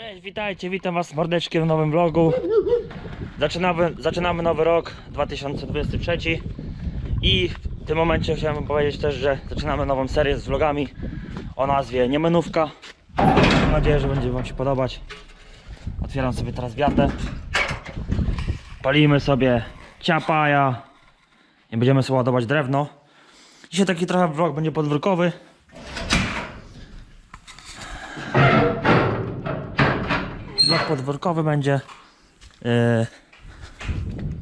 Cześć, witajcie, witam was mordeczkiem w nowym vlogu. Zaczynamy, zaczynamy nowy rok 2023 i w tym momencie chciałem powiedzieć też, że zaczynamy nową serię z vlogami o nazwie Niemenówka. Mam nadzieję, że będzie wam się podobać. Otwieram sobie teraz wiatę. Palimy sobie ciapaja. Nie będziemy sobie ładować drewno. Dzisiaj taki trochę vlog będzie podwórkowy. Blok podwórkowy będzie. Yy,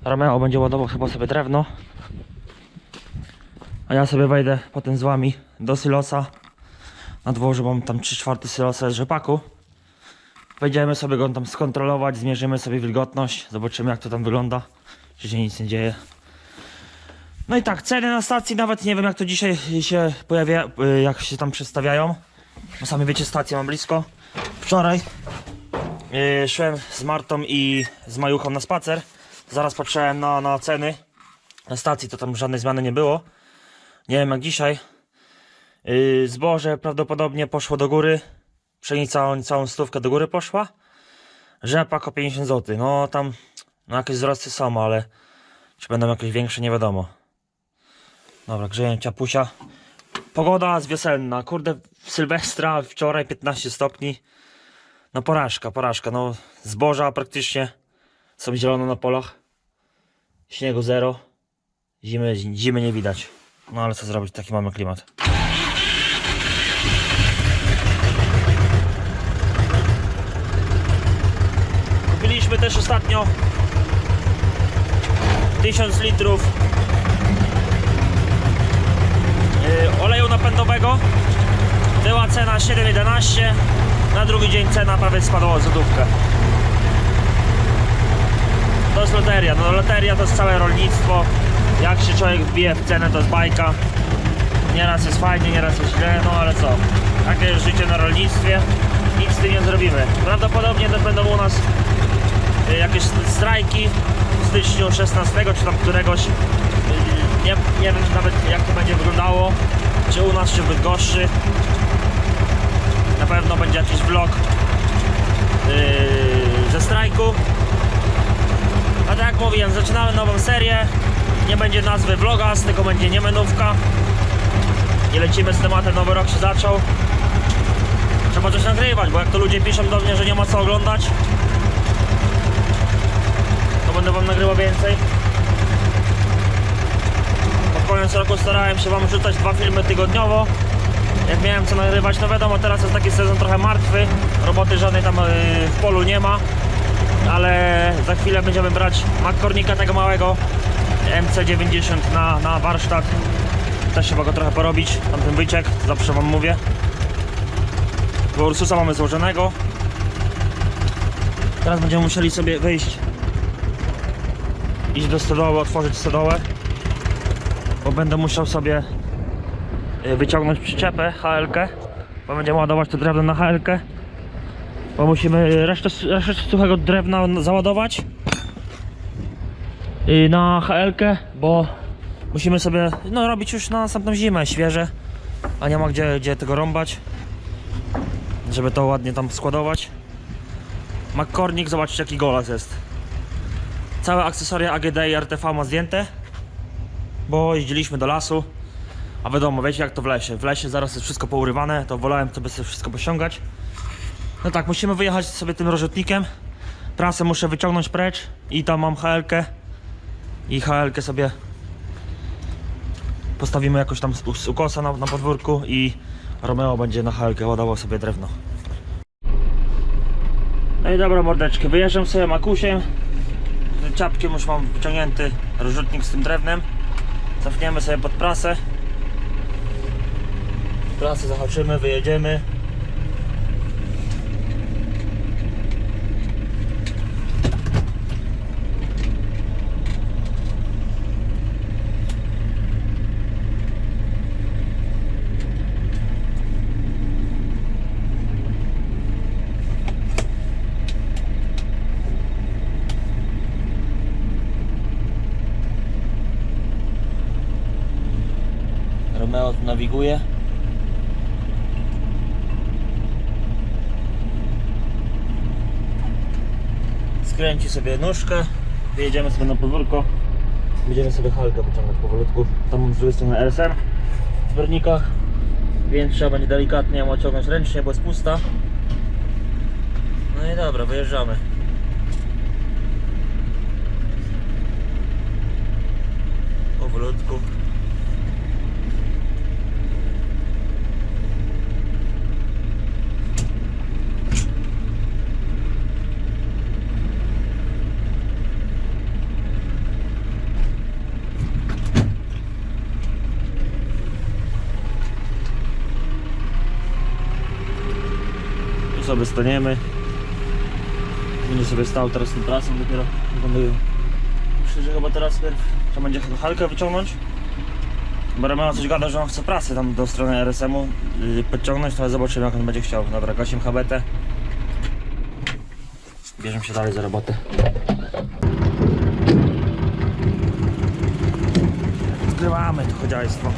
Romeo będzie ładował chyba sobie drewno. A ja sobie wejdę potem z wami do silosa. Na dworze mam tam 3 czwarte silosa z rzepaku. Wejdziemy sobie go tam skontrolować, zmierzymy sobie wilgotność, zobaczymy jak to tam wygląda, czy się nic nie dzieje. No i tak, ceny na stacji nawet nie wiem jak to dzisiaj się pojawia, y, jak się tam przedstawiają. Bo sami wiecie, stację mam blisko. Wczoraj Yy, szłem z Martą i z Majuchą na spacer. Zaraz patrzyłem na, na ceny. Na stacji to tam żadnej zmiany nie było. Nie wiem jak dzisiaj. Yy, zboże prawdopodobnie poszło do góry. Pszenica całą stówkę do góry poszła. Rzepak o 50 zł. No tam no jakieś wzrosty są, ale czy będą jakieś większe nie wiadomo. Dobra, grzeję ciapusia. Pogoda jest wiosenna. Kurde, Sylwestra wczoraj 15 stopni. No porażka, porażka. No zboża praktycznie są zielone na polach. Śniegu zero. Zimy, zimy nie widać. No ale co zrobić, taki mamy klimat. Kupiliśmy też ostatnio 1000 litrów yy, oleju napędowego. Była cena 7,11 na drugi dzień cena prawie spadła o złotówkę. To jest loteria. No loteria to jest całe rolnictwo. Jak się człowiek wbije w cenę, to jest bajka. Nieraz jest fajnie, nieraz jest źle, no ale co? Takie jest życie na rolnictwie. Nic z tym nie zrobimy. Prawdopodobnie też będą u nas y, jakieś strajki w styczniu 16 czy tam któregoś. Y, Nie, nie wiem nawet jak to będzie wyglądało. Czy u nas, czy w Bydgoszczy. Na pewno będzie jakiś vlog yy, ze strajku. A tak jak mówiłem, zaczynamy nową serię. Nie będzie nazwy vlogas, tylko będzie niemenówka. Nie lecimy z tematem, nowy rok się zaczął. Trzeba coś nagrywać, bo jak to ludzie piszą do mnie, że nie ma co oglądać, to będę wam nagrywał więcej. Pod koniec roku starałem się wam rzucać dwa filmy tygodniowo jak miałem co nagrywać, no wiadomo, teraz jest taki sezon trochę martwy, roboty żadnej tam yy, w polu nie ma, ale za chwilę będziemy brać makkornika tego małego MC90 na, na warsztat. Też trzeba go trochę porobić, tamten wyciek, zawsze wam mówię. Bo Ursusa mamy złożonego. Teraz będziemy musieli sobie wyjść, iść do stodoły, otworzyć stodołę, bo będę musiał sobie y, wyciągnąć przyczepę HLK, bo będziemy ładować to drewno na HLK, bo musimy resztę, resztę suchego drewna załadować y, na HLK, bo musimy sobie no, robić już na następną zimę świeże, a nie ma gdzie, gdzie tego rąbać, żeby to ładnie tam składować. McCormick, zobaczcie jaki golas jest. Całe akcesoria AGD i RTV ma zdjęte, bo jeździliśmy do lasu. A wiadomo, wiecie jak to w lesie. W lesie zaraz jest wszystko pourywane, to wolałem sobie wszystko posiągać. No tak, musimy wyjechać sobie tym rozrzutnikiem. Prasę muszę wyciągnąć precz i tam mam HL-kę. I HL-kę sobie postawimy jakoś tam z ukosa na, na podwórku i Romeo będzie na HL-kę ładował sobie drewno. No i dobra mordeczki, wyjeżdżam sobie makusiem. Czapkiem już mam wyciągnięty rozrzutnik z tym drewnem. Cofniemy sobie pod prasę. Prasę zahaczymy, wyjedziemy. Romeo tu nawiguje. Skręci sobie nóżkę, wyjedziemy sobie na podwórko. Będziemy sobie halkę wyciągać powolutku. Tam mam z drugiej strony RSM w zbiornikach, więc trzeba będzie delikatnie ją odciągnąć ręcznie, bo jest pusta. No i dobra, wyjeżdżamy. Powolutku. Tu sobie staniemy. Będzie sobie stał teraz tym trasą dopiero. Myślę, że chyba teraz trzeba będzie halkę wyciągnąć. Bo Romeo coś gada, że on chce prasy tam do strony RSM-u yy, podciągnąć, to zobaczymy jak on będzie chciał. Dobra, gasimy habetę. Bierzemy się dalej za robotę. Zgrywamy to chodziajstwo.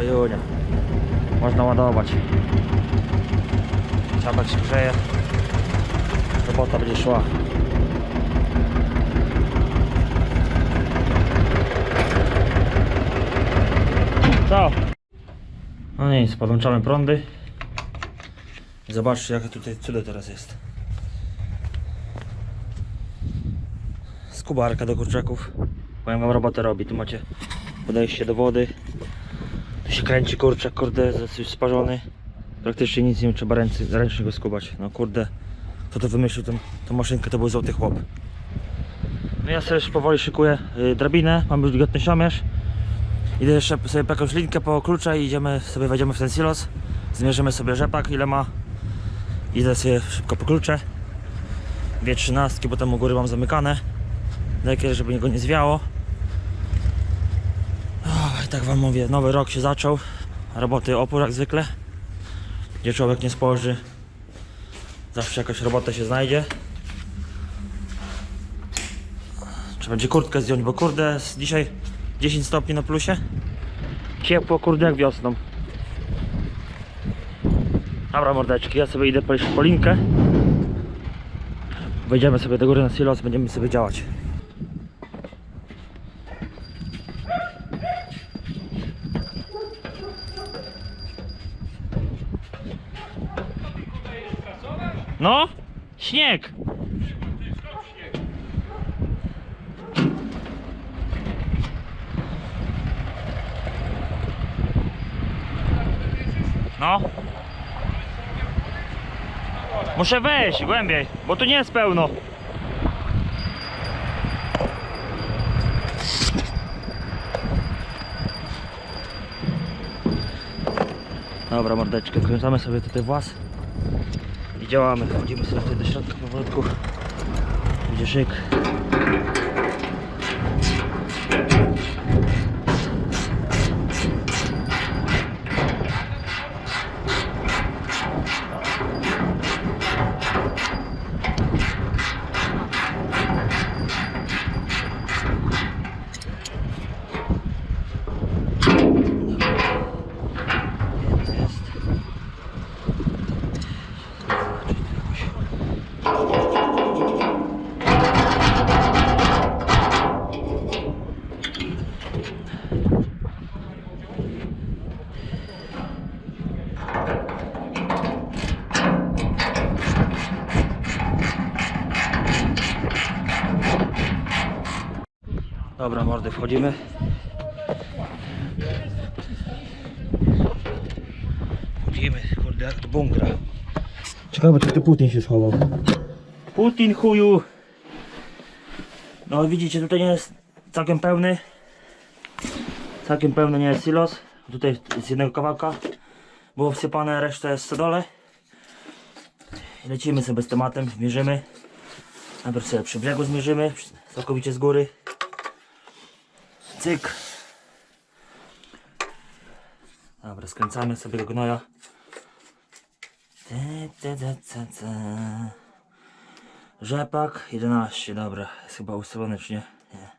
Pojunia. Można ładować. Ciapek się grzeje. Robota będzie szła. Co? No nic, podłączamy prądy. Zobaczcie jakie tutaj cudo teraz jest. Skubarka do kurczaków. Powiem wam robotę robi. Tu macie podejście do wody. Tu się kręci kurczak, kurde, jest sparzony. Praktycznie nic nie trzeba ręce, ręcznie go skubać. No kurde, kto to wymyślił tą, tą maszynkę, to był złoty chłop. No ja sobie już powoli szykuję y, drabinę, mam już wilgotny siomierz. Idę jeszcze sobie po jakąś linkę po klucze i idziemy, sobie wejdziemy w ten silos. Zmierzymy sobie rzepak, ile ma. Idę sobie szybko po klucze. Dwie trzynastki, bo tam u góry mam zamykane. Takie, żeby go nie zwiało. Tak wam mówię, nowy rok się zaczął. Roboty opór jak zwykle. Gdzie człowiek nie spoży. Zawsze jakaś robota się znajdzie. Trzeba będzie kurtkę zdjąć, bo kurde dzisiaj 10 stopni na plusie. Ciepło kurde jak wiosną. Dobra mordeczki, ja sobie idę po linkę. Wejdziemy sobie do góry na silos, będziemy sobie działać. No, śnieg. No. Muszę wejść głębiej, bo tu nie jest pełno. Dobra, mordeczkę, kręcamy sobie tutaj włas działamy. Wchodzimy sobie tutaj do środka powolutku. Będzie szyk. Dobra, mordy, wchodzimy. Wchodzimy, kurde, jak do bunkra. Ciekawe, czy tu Putin się schował. Putin chuju! No widzicie, tutaj nie jest całkiem pełny. Całkiem pełny nie jest silos. Tutaj z jednego kawałka było wsypane, reszta jest w stodole. I Lecimy sobie z tematem, zmierzymy. Najpierw sobie przy brzegu zmierzymy, całkowicie z góry. Cyk. Dobra, skręcamy sobie do gnoja. Rzepak 11, dobra. Jest chyba ustawiony czy nie? Nie.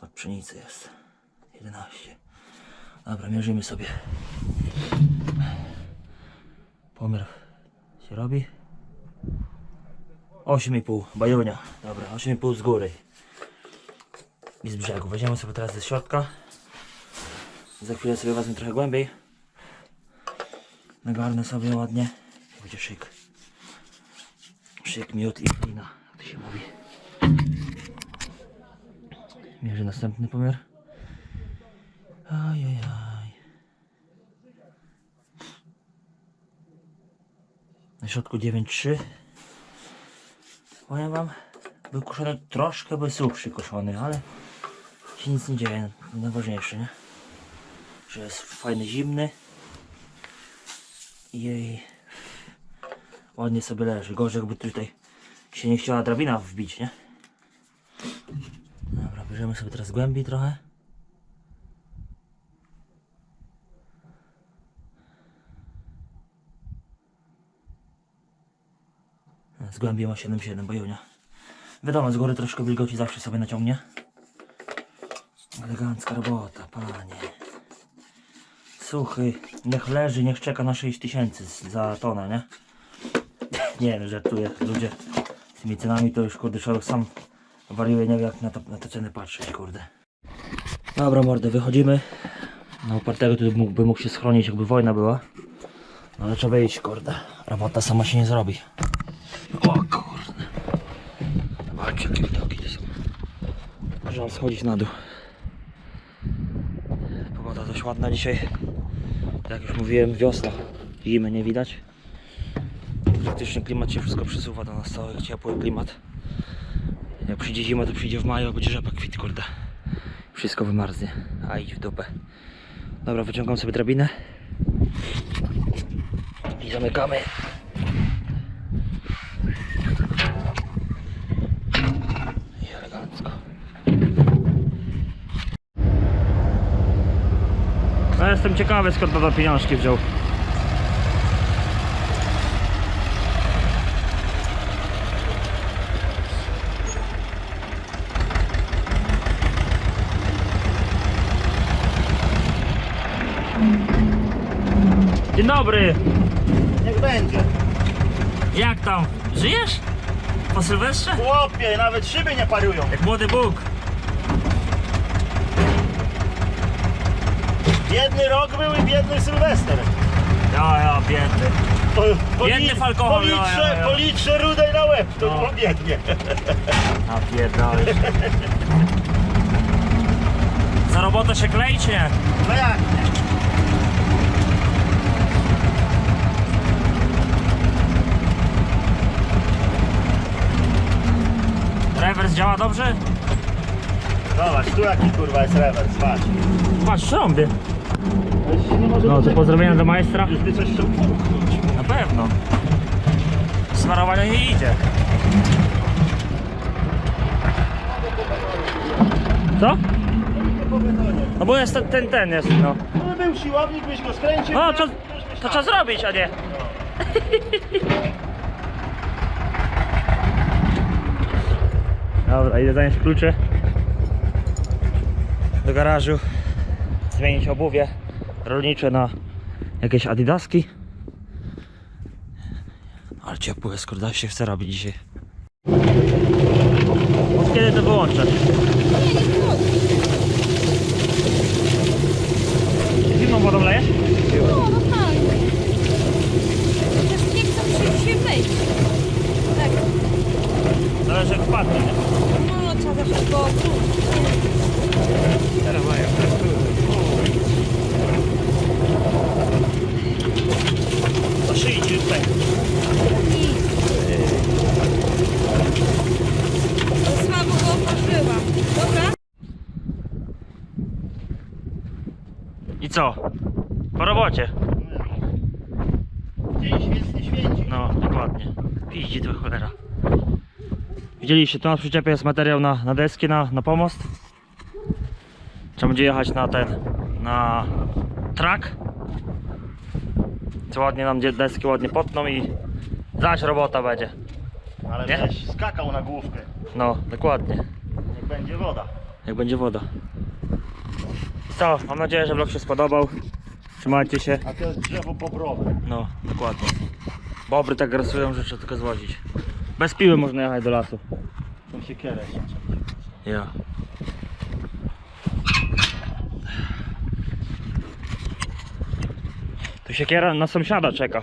Od pszenicy jest. 11. Dobra, mierzymy sobie. Pomiar się robi. 8,5 bajunia. Dobra, 8,5 z góry. I z brzegu. Weźmiemy sobie teraz ze środka. Za chwilę sobie wezmę trochę głębiej. Nagarnę sobie ładnie. Będzie szyk. Szyk, miód i glina. Jak to się mówi. Mierzę następny pomiar. Ajajaj. Na środku 9,3. Powiem wam, był kuszony troszkę, był suchszy kuszony, ale się nic nie dzieje. Najważniejsze, nie? Że jest fajny, zimny. I jej ładnie sobie leży. Gorzej jakby tutaj się nie chciała drabina wbić, nie? Dobra, bierzemy sobie teraz głębiej trochę. Z głębiej ma 7,7 bajunia. Wiadomo, z góry troszkę wilgoci zawsze sobie naciągnie. Elegancka robota, panie. Suchy, niech leży, niech czeka na 6 tysięcy za tonę, nie? Nie wiem, żartuję. Ludzie z tymi cenami to już kurde człowiek sam wariuje, nie wie jak na, to, na te ceny patrzeć, kurde. Dobra mordy, wychodzimy. Na upartego tu mógłby mógł się schronić, jakby wojna była. No ale trzeba iść, kurde. Robota sama się nie zrobi. O kurde. Zobaczcie jakie widoki to są. Mam schodzić na dół. Pogoda dość ładna dzisiaj. Jak już mówiłem, wiosna. Zimy nie widać. Praktycznie klimat się wszystko przesuwa do nas, cały ciepły klimat. Jak przyjdzie zima, to przyjdzie w maju, będzie rzepak kwit, kurde. Wszystko wymarznie. A idź w dupę. Dobra, wyciągam sobie drabinę. I zamykamy. Jestem ciekawy skąd tata pieniążki wziął. Dzień dobry! Niech będzie. Jak tam? Żyjesz? Po Sylwestrze? Chłopie, nawet szyby nie pariują. Jak młody Bóg. Biedny rok był i biedny Sylwester. Ja, ja, biedny. Po, po Biedny w alkohol, Po litrze, ja, ja, ja. po litrze rudej na łeb, to No. no. biednie. A pierdolisz. Za robotę się nie? No jak? Rewers działa dobrze? Zobacz, tu jaki kurwa jest rewers, patrz. Patrz, trąbie. To się nie może No to pozdrowienia do majstra. Już by coś chciał puknąć. Na pewno. Smarowania nie idzie. Co? No bo jest ten, ten, ten jest, no. No był siłownik, byś go skręcił. No to, to trzeba zrobić, a nie. Dobra, idę zanieść klucze do garażu, zmienić obuwie rolnicze na jakieś adidaski. Ale ciepło jest, kurde, się chce robić dzisiaj. Od kiedy to wyłączać? Zimną wodą lejesz? No, no tak. Chociaż nie chcą się dzisiaj wejść. Tak. Zależy jak wpadnie, nie? No, trzeba zawsze go To szyi ci tutaj. Słabo go otworzyłam. Dobra? I co? Po robocie. Dzień świetny świeci. No, dokładnie. Piździ to cholera. Widzieliście, tu na przyczepie jest materiał na, na deski, na, na pomost. Trzeba będzie jechać na ten, na trak. Co ładnie nam deski ładnie potną i zaś robota będzie. Ale Nie? skakał na główkę. No, dokładnie. Niech będzie woda. Jak będzie woda. Co, mam nadzieję, że vlog się spodobał. Trzymajcie się. A to jest drzewo bobrowe. No, dokładnie. Bobry tak grasują, że trzeba tylko zwozić. Bez piły można jechać do lasu. Tą siekierę się Ja. Tu siekiera na sąsiada czeka.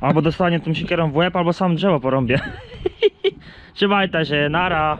Albo dostanie tą siekierą w łeb, albo sam drzewo porąbie. Trzymajcie się, nara.